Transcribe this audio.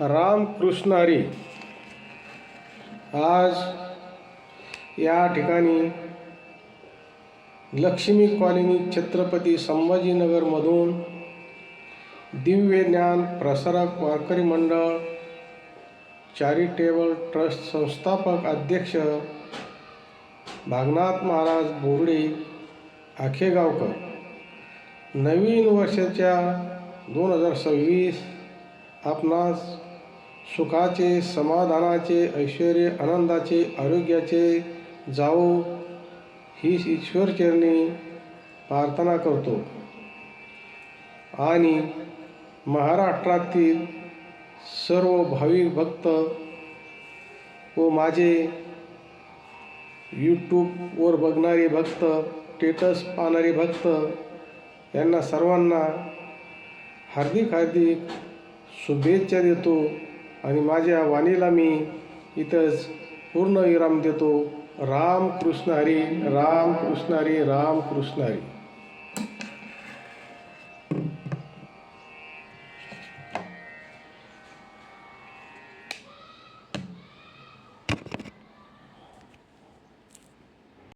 रामकृष्ण हरी आज या ठिकाणी लक्ष्मी कॉलनी छत्रपती संभाजीनगरमधून दिव्य ज्ञान प्रसारक वारकरी मंडळ चॅरिटेबल ट्रस्ट संस्थापक अध्यक्ष भागनाथ महाराज बोर्डे आखेगावकर. नवीन वर्षाच्या दोन हजार सव्वीस आपणास सुखाचे समाधानाचे ऐश्वर आनंदाचे आरोग्याचे जावो ही ईश्वरचरणी प्रार्थना करतो. आणि महाराष्ट्रातील सर्व भाविक भक्त व माझे यूट्यूबवर बघणारे भक्त स्टेटस पाहणारे भक्त यांना सर्वांना हार्दिक हार्दिक शुभेच्छा देतो आणि माझ्या वाणीला मी इथंच पूर्ण विराम देतो. राम कृष्ण हरी राम कृष्ण हरी राम कृष्ण हरी.